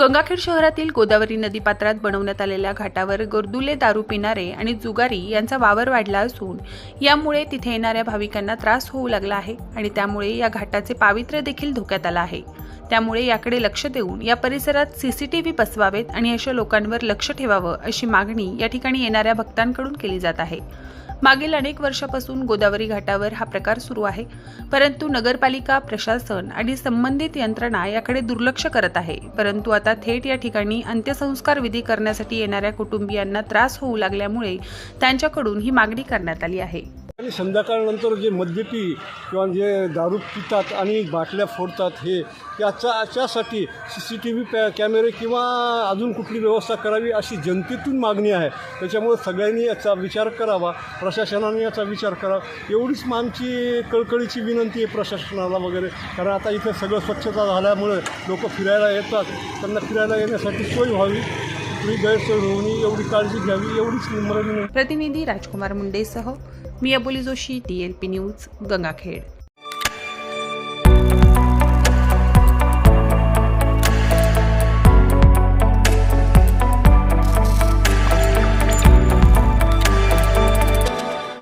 गंगाखेड शहरातील गोदावरी नदीपात्रात बनवण्यात आलेल्या घाटावर गर्दुले दारू पिणारे आणि जुगारी यांचा वावर वाढला असून यामुळे तिथे येणाऱ्या भाविकांना त्रास होऊ लागला आहे आणि त्यामुळे या घाटाचे पावित्र्य देखील धोक्यात आलं आहे. त्यामुळे याकडे लक्ष देऊन या परिसरात सीसीटीव्ही बसवावेत आणि अशा लोकांवर लक्ष ठेवावं अशी मागणी या ठिकाणी येणाऱ्या भक्तांकडून केली जात आहे. मागील अनेक वर्षापासून गोदावरी घाटावर हा प्रकार सुरू आहे. परंतु नगरपालिका प्रशासन आणि संबंधित यंत्रणा याकडे दुर्लक्ष करत आहे. परंतु आता थेट या ठिकाणी अंत्यसंस्कार विधी करण्यासाठी येणाऱ्या कुटुंबियांना त्रास होऊ लागल्यामुळे त्यांच्याकडून ही मागणी करण्यात आली आहे. आणि संध्याकाळनंतर जे मद्यपी किंवा जे दारू पितात आणि बाटल्या फोडतात हे याचा याच्यासाठी सी सी टी व्ही पॅ कॅमेरे किंवा अजून कुठली व्यवस्था करावी अशी जनतेतून मागणी आहे. त्याच्यामुळे सगळ्यांनी याचा विचार करावा प्रशासनाने याचा विचार करावा. एवढीच मग आमची कळकळीची विनंती आहे प्रशासनाला वगैरे. कारण आता इथं सगळं स्वच्छता झाल्यामुळे लोक फिरायला येतात. त्यांना फिरायला येण्यासाठी सोय व्हावी. आपली गैरसोय होऊ नये एवढी काळजी घ्यावी एवढीच नम्र प्रतिनिधी राजकुमार मुंडेसह मियाबोली Joshi T L P news Gangakhed.